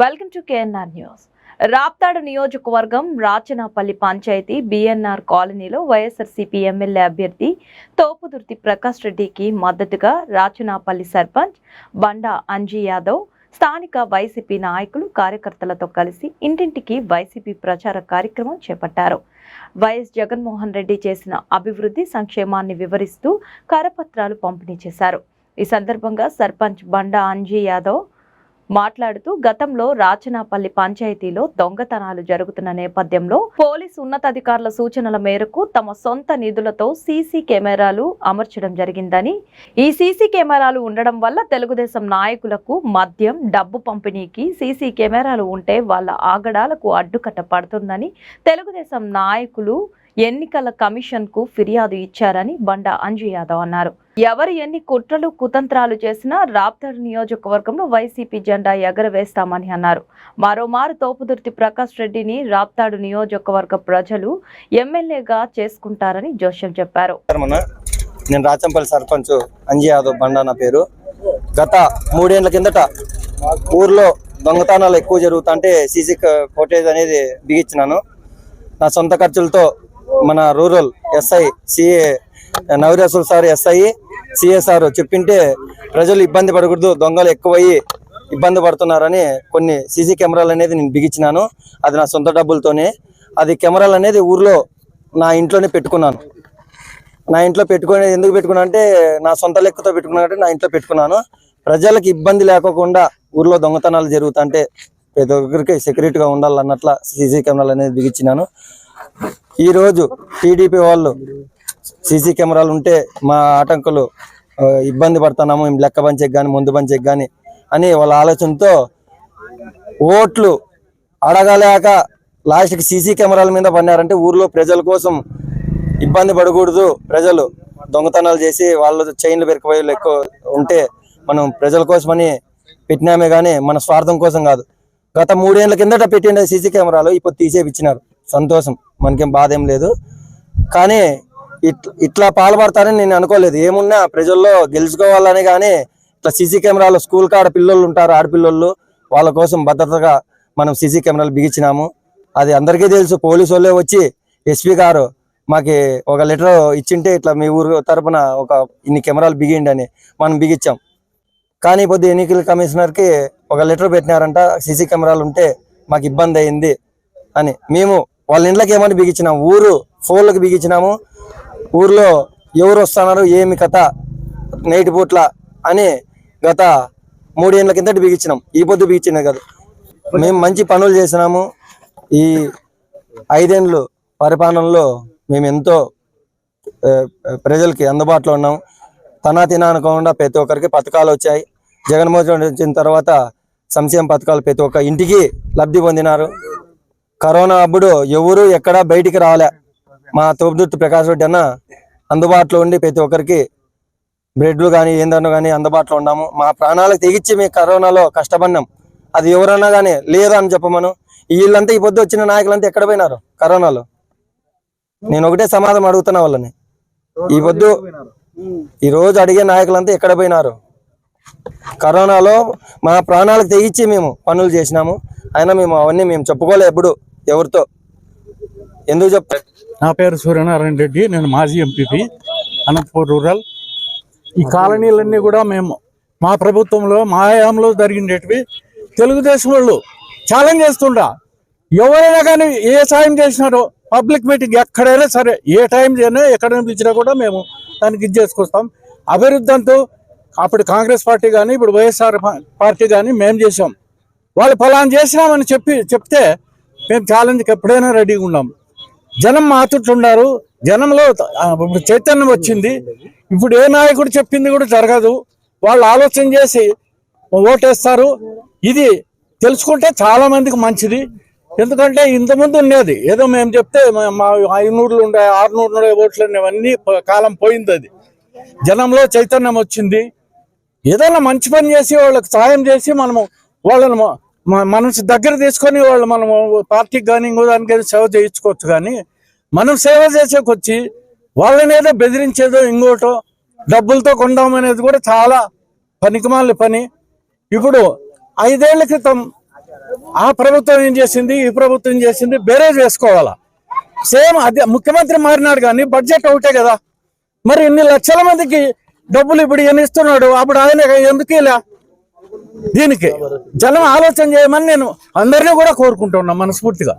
Welcome to KNR news. Raptadu నియోజకవర్గం Rachanapalli panchayat BNR కాలనీలో YSRCP MLA అభ్యర్థి తోపుదుర్తి ప్రకాష్ రెడ్డికి మద్దతుగా రాచనాపల్లి సర్పంచ్ బండా అంజీ యాదవ్ స్థానిక వైసీపీ నాయకులు కార్యకర్తలతో కలిసి ఇంటింటికి వైసీపీ ప్రచార కార్యక్రమం చేపట్టారు. వైఎస్ జగన్మోహన్ రెడ్డి చేసిన అభివృద్ధి సంక్షేమాన్ని వివరిస్తూ కరపత్రాలు పంపిణీ చేశారు. ఈ సందర్భంగా సర్పంచ్ బండా అంజీ యాదవ్ మాట్లాడుతూ గతంలో రాచనాపల్లి పంచాయతీలో దొంగతనాలు జరుగుతున్న నేపథ్యంలో పోలీసు ఉన్నతాధికారుల సూచనల మేరకు తమ సొంత నిధులతో సీసీ కెమెరాలు అమర్చడం జరిగిందని. ఈ సీసీ కెమెరాలు ఉండడం వల్ల తెలుగుదేశం నాయకులకు మద్యం డబ్బు పంపిణీకి సీసీ కెమెరాలు ఉంటే వాళ్ళ ఆగడాలకు అడ్డుకట్ట పడుతుందని తెలుగుదేశం నాయకులు ఎన్నికల కమిషన్కు ఫిర్యాదు ఇచ్చారని బండా అంజు యాదవ్ అన్నారు. ఎవరు ఎన్ని కుట్రలు కుతంత్రాలు చేసినా రాప్తాడు నియోజకవర్గంలో వైసీపీ జెండా ఎగరవేస్తామని అన్నారు. మరోమారు తోపుదుర్తి ప్రకాష్ రెడ్డిని రాప్తాడు నియోజకవర్గ ప్రజలు ఎమ్మెల్యేగా చేసుకుంటారని జోష్యం చెప్పారు. నేను రాచంపల్లి సర్పంచ్ అంజీ యాదవ్ బండా నా పేరు. గత మూడేళ్ళ కిందట ఊర్లో దొంగతనాలు ఎక్కువ జరుగుతుంటే సీసీ ఫోటేజ్ అనేది బిగించినాను. నా సొంత ఖర్చులతో మన rural SI CA Navarasul sir SI CA sir చెప్పింటే ప్రజలు ఇబ్బంది పడకూడదు దొంగలు ఎక్కువయ్యి ఇబ్బంది పడుతున్నారని కొన్ని సీసీ కెమెరాలు అనేది నేను బిగించినాను. అది నా సొంత డబ్బులతోనే. అది కెమెరాలు అనేది ఊర్లో నా ఇంట్లోనే పెట్టుకున్నాను. నా ఇంట్లో పెట్టుకుని ఎందుకు పెట్టుకున్నా అంటే నా సొంత లెక్కతో పెట్టుకున్నా నా ఇంట్లో పెట్టుకున్నాను. ప్రజలకు ఇబ్బంది లేకోకుండా ఊర్లో దొంగతనాలు జరుగుతుంటే ప్రతి ఒక్కరికి సెక్యూరిటీగా ఉండాలన్నట్ల సీసీ కెమెరాలు అనేది బిగించినాను. ఈరోజు టీడీపీ వాళ్ళు సీసీ కెమెరాలు ఉంటే మా ఆటంకులు ఇబ్బంది పడుతున్నాము లెక్క పంచేకి కానీ ముందు పంచేకి కానీ అని వాళ్ళ ఆలోచనతో ఓట్లు అడగలేక లాస్ట్కి సీసీ కెమెరాల మీద పడినారంటే ఊర్లో ప్రజల కోసం ఇబ్బంది పడకూడదు. ప్రజలు దొంగతనాలు చేసి వాళ్ళు చైన్లు పెరికిపోయే ఎక్కువ ఉంటే మనం ప్రజల కోసమని పెట్టినామే కానీ మన స్వార్థం కోసం కాదు. గత మూడేళ్ళ కిందట పెట్టిన సీసీ కెమెరాలు ఇప్పుడు తీసేపిచ్చినారు. సంతోషం. మనకేం బాధ ఏం లేదు. కానీ ఇట్- ఇట్లా పాల్పడతారని నేను అనుకోలేదు. ఏమున్నా ప్రజల్లో గెలుచుకోవాలని కానీ ఇట్లా సీసీ కెమెరాలు స్కూల్ కాడ పిల్లలు ఉంటారు ఆడపిల్లలు వాళ్ళ కోసం భద్రతగా మనం సీసీ కెమెరాలు బిగించినాము. అది అందరికీ తెలుసు. పోలీసు వాళ్ళే వచ్చి ఎస్పీ గారు మాకు ఒక లెటర్ ఇచ్చింటే ఇట్లా మీ ఊరు తరపున ఒక ఇన్ని కెమెరాలు బిగిండి అని మనం బిగించాం. కానీ పొద్దు ఎన్నికల కమిషనర్కి ఒక లెటర్ పెట్టినారంట సీసీ కెమెరాలు ఉంటే మాకు ఇబ్బంది అయింది అని. మేము వాళ్ళ ఇంట్లోకి ఏమని బిగించినాం? ఊరు ఫోన్లకు బిగించినాము. ఊర్లో ఎవరు వస్తున్నారు ఏమి కథ నైట్ పూట్ల అని గత మూడేళ్ళ కిందట బిగించినాం. ఈ పొద్దు బిగించినాం కదా. మేము మంచి పనులు చేసినాము. ఈ ఐదేండ్లు పరిపాలనలో మేము ఎంతో ప్రజలకి అందుబాటులో ఉన్నాం. తనా తినా అనుకోకుండా ప్రతి ఒక్కరికి పథకాలు వచ్చాయి. జగన్మోహన్ రెడ్డి వచ్చిన తర్వాత సంక్షేమ పథకాలు ప్రతి ఒక్క ఇంటికి లబ్ధి పొందినారు. కరోనా అప్పుడు ఎవరు ఎక్కడ బయటికి రాలే. మా తోపుదుర్తి ప్రకాష్ రెడ్డి అన్న అందుబాటులో ఉండి ప్రతి ఒక్కరికి బ్రెడ్లు కానీ ఏందన్నా కానీ అందుబాటులో ఉన్నాము. మా ప్రాణాలకు తెగించి మేము కరోనాలో కష్టపడినాం. అది ఎవరన్నా కానీ లేదా అని చెప్పమను. వీళ్ళంతా ఈ పొద్దు వచ్చిన నాయకులంతా ఎక్కడ పోయినారు? కరోనాలో. నేను ఒకటే సమాధానం అడుగుతున్నా వాళ్ళని. ఈ పొద్దు ఈ రోజు అడిగే నాయకులంతా ఎక్కడ పోయినారు? కరోనాలో మా ప్రాణాలకు తెగించి మేము పనులు చేసినాము. అయినా మేము అవన్నీ మేము చెప్పుకోలే ఎప్పుడు. ఎవరితో? ఎందుకు చెప్ నా పేరు సూర్యనారాయణ రెడ్డి నేను మాజీ ఎంపీపీ అనంతపూర్ రూరల్. ఈ కాలనీలన్నీ కూడా మేము మా ప్రభుత్వంలో మా హయాంలో జరిగినవి తెలుగుదేశం వాళ్ళు ఛాలెంజ్ చేస్తుండ్రా. ఎవరైనా కానీ ఏ సాయం చేసినారో పబ్లిక్ మీటింగ్ ఎక్కడైనా సరే ఏ టైం అయినా ఎక్కడైనా పిలిచినా కూడా మేము దానికి ఇది చేసుకొస్తాం. అభివృద్ధి అంటూ అప్పుడు కాంగ్రెస్ పార్టీ కానీ ఇప్పుడు వైఎస్ఆర్ పార్టీ కానీ మేము చేసాం వాళ్ళు ఫలాన్ చేసినామని చెప్పి చెప్తే మేము ఛాలెంజ్కి ఎప్పుడైనా రెడీగా ఉన్నాం. జనం మాతుట్లున్నారు జనంలో ఇప్పుడు చైతన్యం వచ్చింది. ఇప్పుడు ఏ నాయకుడు చెప్పింది కూడా జరగదు. వాళ్ళు ఆలోచన చేసి ఓటేస్తారు. ఇది తెలుసుకుంటే చాలా మందికి మంచిది. ఎందుకంటే ఇంతకుముందు ఉండేది. ఏదో మేము చెప్తే మా- ఐనూరులు ఉండే ఆరునూరు ఉండే ఓట్లు ఉండేవన్నీ కాలం పోయింది అది. జనంలో చైతన్యం వచ్చింది. ఏదైనా మంచి పని చేసి వాళ్ళకి సాయం చేసి మనము వాళ్ళను మ- మనసు దగ్గర తీసుకొని వాళ్ళు మనము పార్టీకి కానీ ఇంకో దానికి సేవ చేయించుకోవచ్చు కానీ మనం సేవ చేసేకొచ్చి వాళ్ళని ఏదో బెదిరించేదో ఇంకోటో డబ్బులతో కొండమనేది కూడా చాలా పనికిమాలి పని. ఇప్పుడు ఐదేళ్ళ క్రితం ఆ ప్రభుత్వం ఏం చేసింది? ఈ ప్రభుత్వం ఏం చేసింది? బేరేజ్ వేసుకోవాలా. సేమ్ అదే ముఖ్యమంత్రి మారినాడు కానీ బడ్జెట్ ఒకటే కదా. మరి ఇన్ని లక్షల మందికి డబ్బులు ఇప్పుడు ఇస్తున్నాడు. అప్పుడు ఆయన ఎందుకు ఇలా? దీనికి జనం ఆలోచన చేయమని నేను అందరినీ కూడా కోరుకుంటున్నా మనస్ఫూర్తిగా.